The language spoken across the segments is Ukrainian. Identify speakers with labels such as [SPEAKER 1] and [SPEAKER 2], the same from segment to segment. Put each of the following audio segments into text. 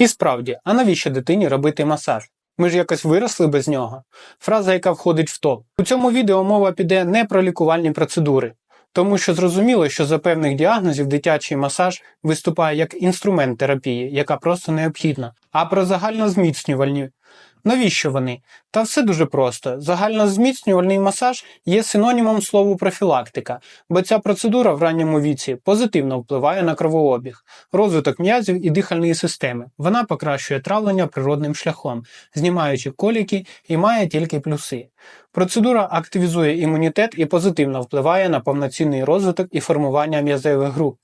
[SPEAKER 1] І справді, а навіщо дитині робити масаж? Ми ж якось виросли без нього. Фраза, яка входить в топ. У цьому відео мова піде не про лікувальні процедури, тому що зрозуміло, що за певних діагнозів дитячий масаж виступає як інструмент терапії, яка просто необхідна, а про загальнозміцнювальні. Навіщо вони? Та все дуже просто. Загальнозміцнювальний масаж є синонімом слову профілактика, бо ця процедура в ранньому віці позитивно впливає на кровообіг, розвиток м'язів і дихальної системи. Вона покращує травлення природним шляхом, знімаючи коліки і має тільки плюси. Процедура активізує імунітет і позитивно впливає на повноцінний розвиток і формування м'язевих груп,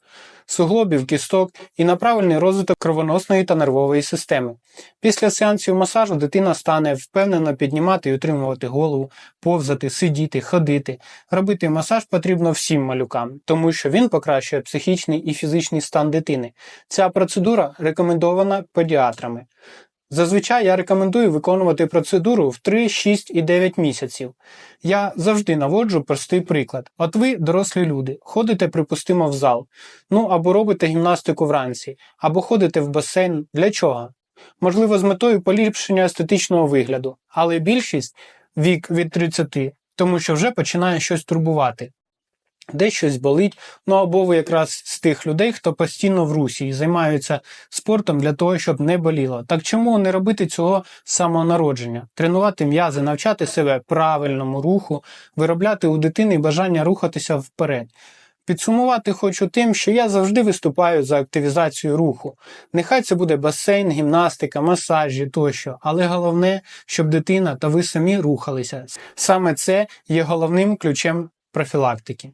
[SPEAKER 1] суглобів, кісток і на правильний розвиток кровоносної та нервової системи. Після сеансів масажу дитина стане впевнено піднімати і утримувати голову, повзати, сидіти, ходити. Робити масаж потрібно всім малюкам, тому що він покращує психічний і фізичний стан дитини. Ця процедура рекомендована педіатрами. Зазвичай я рекомендую виконувати процедуру в 3, 6 і 9 місяців. Я завжди наводжу простий приклад. От ви, дорослі люди, ходите, припустимо, в зал, ну або робите гімнастику вранці, або ходите в басейн. Для чого? Можливо, з метою поліпшення естетичного вигляду, але більшість вік від 30, тому що вже починає щось турбувати. Десь щось болить, ну або ви якраз з тих людей, хто постійно в русі і займаються спортом для того, щоб не боліло. Так чому не робити цього з самого народження? Тренувати м'язи, навчати себе правильному руху, виробляти у дитини бажання рухатися вперед. Підсумувати хочу тим, що я завжди виступаю за активізацію руху. Нехай це буде басейн, гімнастика, масажі тощо, але головне, щоб дитина та ви самі рухалися. Саме це є головним ключем профілактики.